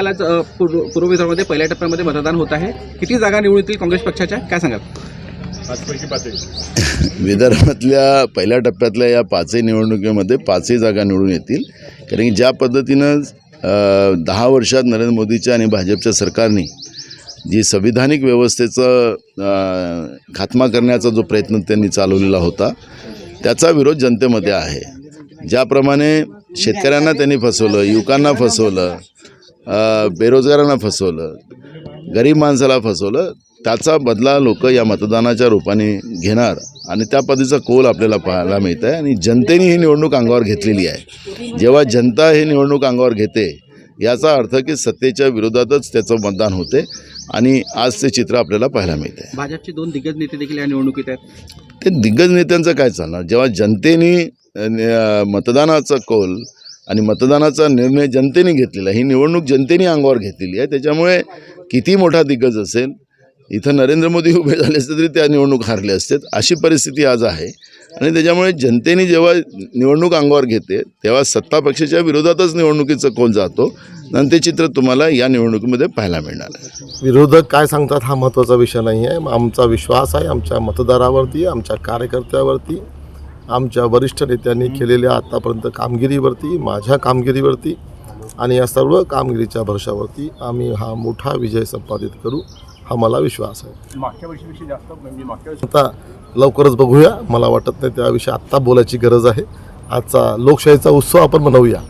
अ, पूर्व पूर्व विदर्भामध्ये पहिल्या टप्प्यामध्ये मतदान होत आहे. किती जागा निवडून येतील काँग्रेस पक्षाच्या? काय सांगाल? विदर्भातल्या पहिल्या टप्प्यातल्या या पाचही निवडणुकीमध्ये पाचही जागा निवडून येतील. कारण की ज्या पद्धतीनं दहा वर्षात नरेंद्र मोदीच्या आणि भाजपच्या सरकारने जी संविधानिक व्यवस्थेचं खात्मा करण्याचा जो प्रयत्न त्यांनी चालवलेला होता त्याचा विरोध जनतेमध्ये आहे. ज्याप्रमाणे शेतकऱ्यांना त्यांनी फसवलं युवकांना फसवलं बेरोजगारांना फसवलं गरीब माणसाला फसवलं त्याचा बदला लोक या मतदानाच्या रूपाने घेणार आणि त्या पद्धतीचा कोल आपल्याला पाहायला मिळत आहे आणि जनतेने ही निवडणूक अंगावर घेतलेली आहे. जेव्हा जनता ही निवडणूक अंगावर घेते याचा अर्थ की सत्तेच्या विरोधातच त्याचं मतदान होते आणि आज ते चित्र आपल्याला पाहायला मिळते भाजपचे दोन दिग्गज नेते देखील या निवडणुकीत आहेत. ते दिग्गज नेत्यांचं काय चालणार? जेव्हा जनतेने मतदानाचा कौल आणि मतदानाचा निर्णय जनतेने घेतलेला ही निवडणूक जनतेने अंगावर घेतलेली आहे. त्याच्यामुळे किती मोठा दिग्गज असेल इथं नरेंद्र मोदी उभे झाले असते तरी त्या निवडणूक हारले असते अशी परिस्थिती आज आहे. आणि त्याच्यामुळे जनतेने जेव्हा निवडणूक अंगावर घेते तेव्हा सत्ता पक्षाच्या विरोधातच निवडणुकीचं कोण जातो. आणि ते चित्र तुम्हाला या निवडणुकीमध्ये पाहायला मिळणार आहे. विरोधक काय सांगतात हा महत्त्वाचा विषय नाही आहे. आमचा विश्वास आहे आमच्या मतदारावरती आमच्या कार्यकर्त्यावरती. आमच्या वरिष्ठ नेत्यांनी केलेल्या आत्तापर्यंत कामगिरीवरती माझ्या कामगिरीवरती आणि या सर्व कामगिरीच्या भरशावरती आम्ही हा मोठा विजय संपादित करू हा मला विश्वास आहे. मागच्या वर्षीपेक्षा जास्त म्हणजे मागच्या वर्षी आता लवकरच बघूया. मला वाटत नाही त्याविषयी आत्ता बोलायची गरज आहे. आजचा लोकशाहीचा उत्सव आपण मनवूया.